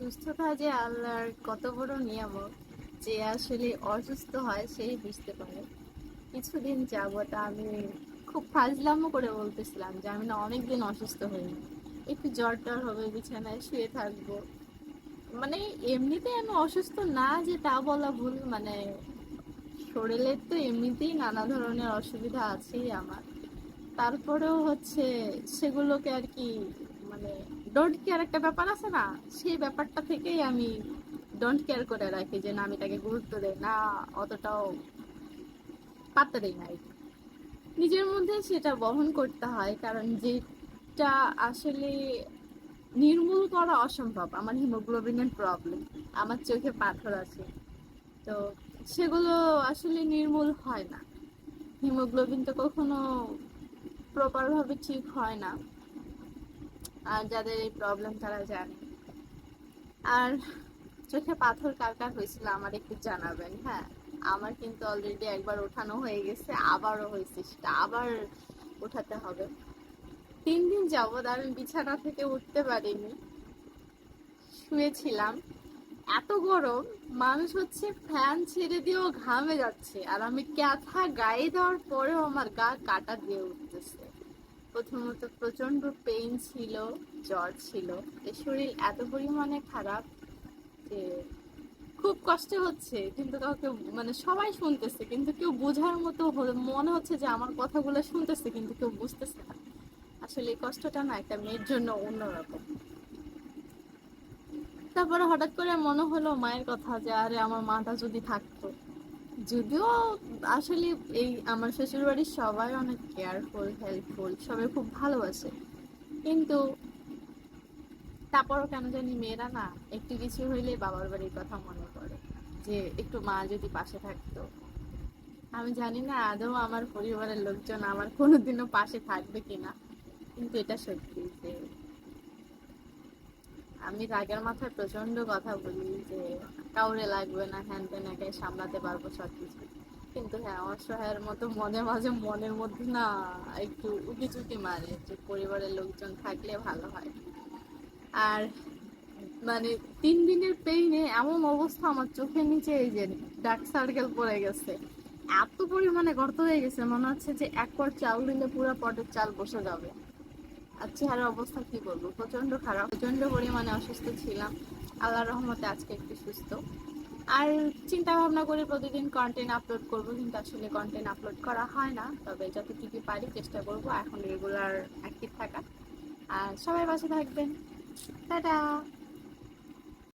সুস্থতা যে আল্লাহর কত বড় নিয়ামক যে আসলে অসুস্থ হয় সেই বুঝতে পারে। কিছুদিন যাবত আমি খুব ফাজলামো করে বলতেছিলাম যে আমি না অনেকদিন অসুস্থ হইনি। একটু জ্বর টর হবে, বিছানায় শুয়ে থাকব। মানে এমনিতেই আমি অসুস্থ না যে তা বলা ভুল মানে শরীরের তো এমনিতেই নানা ধরনের অসুবিধা আছেই আমার। তারপরেও হচ্ছে সেগুলোকে আর কি মানে ডোন্ট কেয়ার একটা ব্যাপার আছে না, সেই ব্যাপারটা থেকেই আমি ডোন্ট কেয়ার করে রাখি যে না, আমি তাকে গুরুত্ব দেই না, অতটাও পাত্তা দেই না নিজের মধ্যে সেটা বহন করতে হয়, কারণ যেটা আসলে নির্মূল করা অসম্ভব, আমার হিমোগ্লোবিনের প্রবলেম আমার চোখে পাথর আছে। তো সেগুলো আসলে নির্মূল হয় না। হিমোগ্লোবিন তো কখনো প্রপারভাবে ঠিক হয় না। আর যাদের এই প্রবলেম তারা জানে। আর চোখে পাথর কার কার হয়েছিল আমার একটু জানাবেন হ্যাঁ? আমার কিন্তু অলরেডি একবার ওঠানো হয়ে গেছে, আবারও হয়েছে সেটা আবার ওঠাতে হবে। তিন দিন যাবৎ আমি বিছানা থেকে উঠতে পারিনি, শুয়েছিলাম। এত গরম, মানুষ হচ্ছে ফ্যান ছেড়ে দিয়েও ঘামে যাচ্ছে। আর আমি ক্যাথা গায়ে দেওয়ার পরেও আমার গা কাটা দিয়ে উঠতেছে। প্রথমত প্রচণ্ড পেইন ছিল, জ্বর ছিল। শরীর এত পরিমাণে খারাপ যে খুব কষ্ট হচ্ছে, কিন্তু কাউকে মানে সবাই শুনতেছে, কিন্তু কেউ বোঝার মতো মনে হচ্ছে যে আমার কথাগুলো শুনতেছে, কিন্তু কেউ বুঝতেছে না। আসলে এই কষ্টটা না একটা মেয়ের জন্য অন্যরকম। তারপরে হঠাৎ করে মনে হলো মায়ের কথা যে, আরে আমার মাটা যদি থাকতো। যদিও আসলে এই আমার শ্বশুর বাড়ির সবাই অনেক কেয়ারফুল হেল্পফুল সবাই খুব ভালোবাসে। কিন্তু তারপরও কেন জানি মেয়েরা না, একটু কিছু হইলে বাবার বাড়ির কথা মনে পড়ে যে একটু মা যদি পাশে থাকতো। আমি জানি না আদৌ আমার পরিবারের লোকজন আমার কোনোদিনও পাশে থাকবে কিনা, কিন্তু এটা সত্যি যে আমি রাগের মাথায় প্রচণ্ড কথা বলি যে কাউরে লাগবে না, হ্যান ত্যান একাই সামলাতে পারব সবকিছু। কিন্তু হ্যাঁ অসহায়ের মতো মনে মাঝে মনের মধ্যে না একটু উকি চুকি মারে যে পরিবারের লোকজন থাকলে ভালো হয়। আর মানে তিন দিনের পেইনে এমন অবস্থা আমার চোখের নিচে এই যে ডার্ক সার্কেল পড়ে গেছে। এত পরিমাণে গর্ত হয়ে গেছে, মনে হচ্ছে যে এক পট চাল দিলে পুরো পটের চাল বসে যাবে। আর চেহারার অবস্থা কি বলব? প্রচণ্ড খারাপ। প্রচণ্ড পরিমাণে অসুস্থ ছিলাম। আল্লাহ রহমতে আজকে একটু সুস্থ। আর চিন্তা ভাবনা করে প্রতিদিন কন্টেন্ট আপলোড করব, কিন্তু আসলে কন্টেন্ট আপলোড করা হয় না। তবে যতটুকু পারি চেষ্টা করব, এখন রেগুলার অ্যাক্টিভ থাকা। আর সবাই বাসে থাকবেন। টাটা!